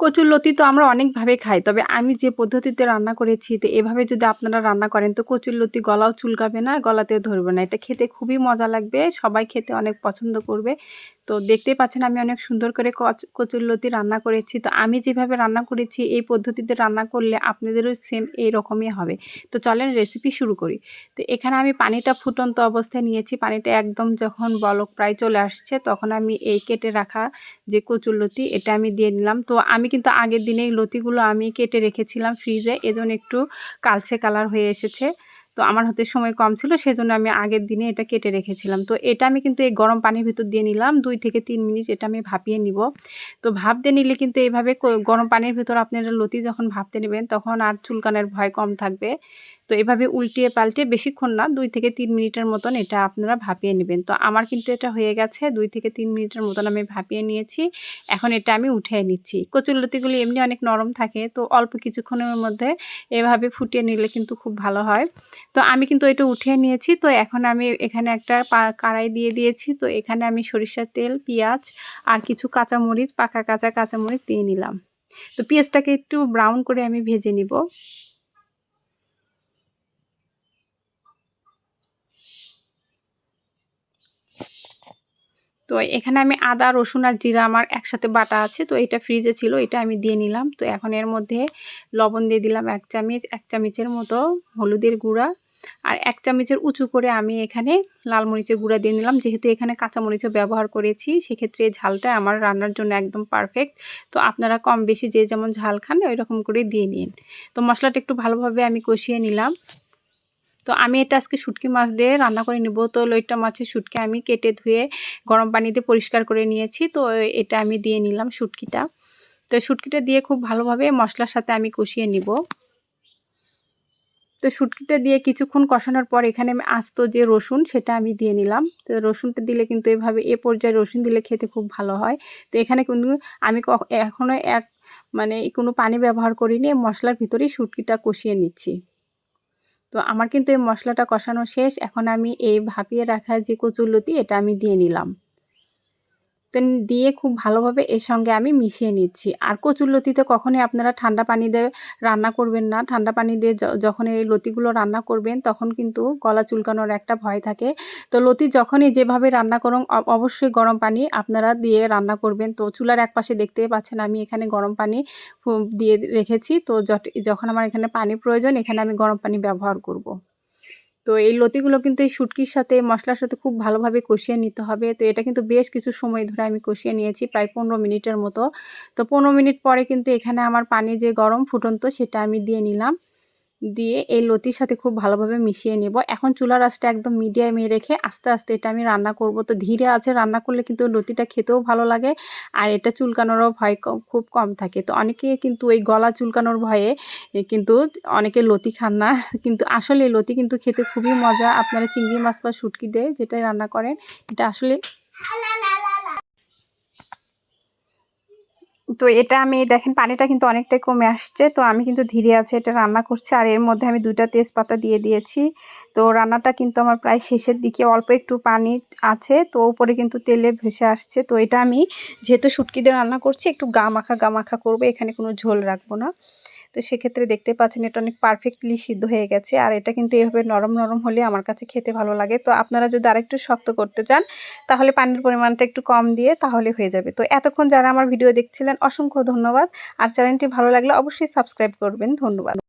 কচুর লতি তো আমরা অনেকভাবে খাই। তবে আমি যে পদ্ধতিতে রান্না করেছি, তো এভাবে যদি আপনারা রান্না করেন, তো কচুর লতি গলাও চুলকাবে না, গলাতেও ধরবে না। এটা খেতে খুবই মজা লাগবে, সবাই খেতে অনেক পছন্দ করবে। তো দেখতেই পাচ্ছেন আমি অনেক সুন্দর করে কচুর লতি রান্না করেছি। তো আমি যেভাবে রান্না করেছি, এই পদ্ধতিতে রান্না করলে আপনাদেরও সেম এই রকমই হবে। তো চলেন রেসিপি শুরু করি। তো এখানে আমি পানিটা ফুটন্ত অবস্থায় নিয়েছি। পানিটা একদম যখন বলক প্রায় চলে আসছে, তখন আমি এই কেটে রাখা যে কচুর লতি, এটা আমি দিয়ে নিলাম। তো আমি কিন্তু আগের দিনে এই লতিগুলো আমি কেটে রেখেছিলাম ফ্রিজে, এজন্য একটু কালচে কালার হয়ে এসেছে। তো আমার হাতে সময় কম ছিল, সেজন্য আমি আগের দিনে এটা কেটে রেখেছিলাম। তো এটা আমি কিন্তু এই গরম পানির ভিতর দিয়ে নিলাম, দুই থেকে তিন মিনিট এটা আমি ভাপিয়ে নিব। তো ভাপতে নিলে কিন্তু এইভাবে গরম পানির ভিতর আপনারা লতি যখন ভাপতে নেবেন, তখন আর চুলকানের ভয় কম থাকবে। তো এভাবে উল্টিয়ে পাল্টে বেশিক্ষণ না, দুই থেকে তিন মিনিটের মতন এটা আপনারা ভাপিয়ে নেবেন। তো আমার কিন্তু এটা হয়ে গেছে, দুই থেকে তিন মিনিটের মতন আমি ভাপিয়ে নিয়েছি। এখন এটা আমি উঠিয়ে নিচ্ছি। কচুরলতিগুলি এমনি অনেক নরম থাকে, তো অল্প কিছুক্ষণের মধ্যে এভাবে ফুটিয়ে নিলে কিন্তু খুব ভালো হয়। তো আমি কিন্তু এটা উঠিয়ে নিয়েছি, তো এখন আমি এখানে একটা কাড়াই দিয়ে দিয়েছি। তো এখানে আমি সরিষার তেল, পেঁয়াজ আর কিছু কাঁচামরিচ, পাকা কাঁচা কাঁচামরিচ দিয়ে নিলাম। তো পেঁয়াজটাকে একটু ব্রাউন করে আমি ভেজে নিব। তো এখানে আমি আদা, রসুন আর জিরা আমার একসাথে বাটা আছে। তো এটা ফ্রিজে ছিল, এটা আমি দিয়ে নিলাম। তো এখন এর মধ্যে লবণ দিয়ে দিলাম এক চামচ, এক চামচের মতো হলুদের গুঁড়া। আর এক চামচের উঁচু করে আমি এখানে লাল মরিচের গুঁড়া দিয়ে নিলাম। যেহেতু এখানে কাঁচা মরিচও ব্যবহার করেছি, সেক্ষেত্রে ঝালটা আমার রান্নার জন্য একদম পারফেক্ট তো আপনারা কম বেশি যে যেমন ঝাল খান ওই রকম করে দিয়ে নিন। তো মশলাটা একটু ভালোভাবে আমি কষিয়ে নিলাম। তো আমি এটা আজকে শুটকি মাছ দিয়ে রান্না করে নেব। তো লইটা মাছের শুটকি আমি কেটে ধুয়ে গরম পানিতে পরিষ্কার করে নিয়েছি। তো এটা আমি দিয়ে নিলাম শুটকিটা। তো শুটকিটা দিয়ে খুব ভালোভাবে মশলার সাথে আমি কষিয়ে নিব। তো শুটকিটা দিয়ে কিছুক্ষণ কষানোর পর এখানে আমি আস্ত যে রসুন, সেটা আমি দিয়ে নিলাম। তো রসুনটা দিলে কিন্তু এভাবে এ পর্যায়ে রসুন দিলে খেতে খুব ভালো হয়। তো এখানে কিন্তু আমি এখনও এক মানে কোনো পানি ব্যবহার করিনি। মশলার ভিতরেই শুটকিটা কষিয়ে নিচ্ছি। তো আমার কিন্তু এই মশলাটা কষানো শেষ। এখন আমি এই ভাপিয়ে রাখা যে কচুর লতি, এটা আমি দিয়ে নিলাম। তো দিয়ে খুব ভালোভাবে এর সঙ্গে আমি মিশিয়ে নিচ্ছি। আর কচুর লতিতে কখনই আপনারা ঠান্ডা পানি দিয়ে রান্না করবেন না। ঠান্ডা পানি দিয়ে যখন এই লতিগুলো রান্না করবেন তখন কিন্তু গলা চুলকানোর একটা ভয় থাকে। তো লতি যখনই যেভাবে রান্না করুন অবশ্যই গরম পানি আপনারা দিয়ে রান্না করবেন। তো চুলার এক পাশে দেখতে পাচ্ছেন আমি এখানে গরম পানি দিয়ে রেখেছি। তো যখন আমার এখানে পানি প্রয়োজন এখানে আমি গরম পানি ব্যবহার করব। তো এই লতিগুলো কিন্তু এই শুটকির সাথে, মশলার সাথে খুব ভালোভাবে কষিয়ে নিতে হবে। তো এটা কিন্তু বেশ কিছু সময় ধরে আমি কষিয়ে নিয়েছি, প্রায় পনেরো মিনিটের মতো। তো পনেরো মিনিট পরে কিন্তু এখানে আমার পানি যে গরম ফুটন্ত সেটা আমি দিয়ে নিলাম। দিয়ে এই লতির সাথে খুব ভালোভাবে মিশিয়ে নেব। এখন চুলার আঁচটা একদম মিডিয়ামে রেখে আস্তে আস্তে এটা আমি রান্না করব। তো ধীরে আছে, রান্না করলে কিন্তু লতিটা খেতেও ভালো লাগে আর এটা চুলকানোরও ভয় খুব কম থাকে। তো অনেকে কিন্তু এই গলা চুলকানোর ভয়ে কিন্তু অনেকে লতি খান না। কিন্তু আসলে লতি কিন্তু খেতে খুবই মজা। আপনারা চিংড়ি মাছ বা শুটকি দিয়ে যেটাই রান্না করেন, এটা আসলে তো এটা আমি, দেখেন পানিটা কিন্তু অনেকটাই কমে আসছে, তো আমি কিন্তু ধীরে আছে এটা রান্না করছি। আর এর মধ্যে আমি দুটা তেজপাতা দিয়ে দিয়েছি। তো রান্নাটা কিন্তু আমার প্রায় শেষের দিকে অল্প একটু পানি আছে, তো উপরে কিন্তু তেলে ভেসে আসছে। তো এটা আমি, যেহেতু শুটকি দিয়ে রান্না করছি, একটু গা মাখা গা মাখা করব, এখানে কোনো ঝোল রাখব না। তো সেক্ষেত্রে দেখতে পাচ্ছেন এটা অনেক পারফেক্টলি সিদ্ধ হয়ে গেছে। আর এটা কিন্তু এভাবে নরম নরম হলে আমার কাছে খেতে ভালো লাগে। তো আপনারা যদি আরেকটু শক্ত করতে চান, তাহলে পানির পরিমাণটা একটু কম দিয়ে তাহলে হয়ে যাবে। তো এতক্ষণ যারা আমার ভিডিও দেখছিলেন, অসংখ্য ধন্যবাদ। আর চ্যানেলটি ভালো লাগলে অবশ্যই সাবস্ক্রাইব করবেন। ধন্যবাদ।